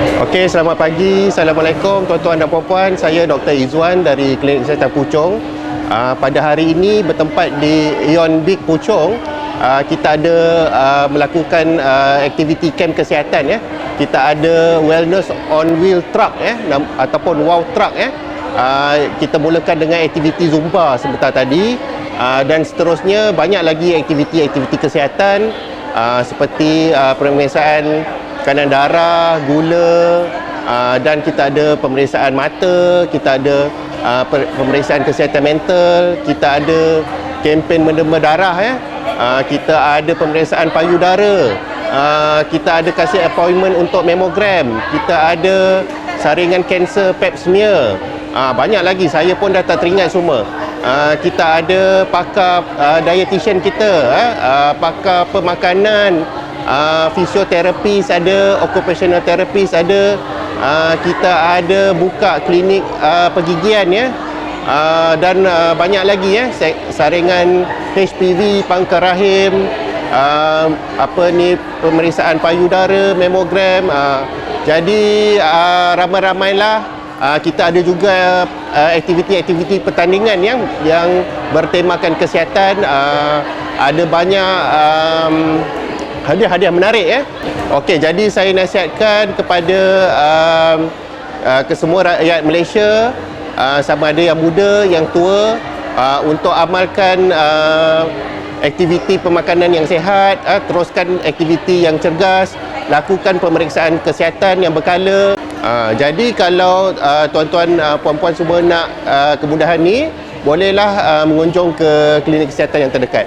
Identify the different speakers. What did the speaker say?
Speaker 1: Okey, selamat pagi. Assalamualaikum tuan-tuan dan puan-puan. Saya Dr. Izwan dari Klinik Kesihatan Puchong. Uh, pada hari ini bertempat di Ion Big Puchong. Uh, kita ada uh, melakukan uh, aktiviti kem kesihatan ya. Kita ada wellness on wheel truck ya ataupun wow truck ya. Uh, kita mulakan dengan aktiviti zumba sebentar tadi uh, dan seterusnya banyak lagi aktiviti-aktiviti kesihatan uh, seperti uh, pemeriksaan kanan darah, gula uh, dan kita ada pemeriksaan mata, kita ada uh, pemeriksaan kesihatan mental, kita ada kempen mendema darah ya. Uh, kita ada pemeriksaan payudara. Uh, kita ada kasih appointment untuk mamogram. Kita ada saringan kanser pap smear. Uh, banyak lagi saya pun dah tak teringat semua. Uh, kita ada pakar uh, dietitian kita, eh? uh, pakar pemakanan, uh, ada, occupational therapist ada, uh, kita ada buka klinik uh, pergigian ya. Uh, dan uh, banyak lagi ya. Saringan HPV pangkal rahim uh, apa ni pemeriksaan payudara mamogram uh, jadi uh, ramai-ramailah uh, kita ada juga uh, aktiviti-aktiviti pertandingan yang yang bertemakan kesihatan uh, ada banyak um, hadiah-hadiah menarik ya. Okey, jadi saya nasihatkan kepada um, uh, ke semua rakyat Malaysia uh, sama ada yang muda, yang tua uh, untuk amalkan uh, aktiviti pemakanan yang sihat, uh, teruskan aktiviti yang cergas, lakukan pemeriksaan kesihatan yang berkala. Uh, jadi kalau uh, tuan-tuan uh, puan-puan semua nak uh, kemudahan ni, bolehlah uh, mengunjung ke klinik kesihatan yang terdekat.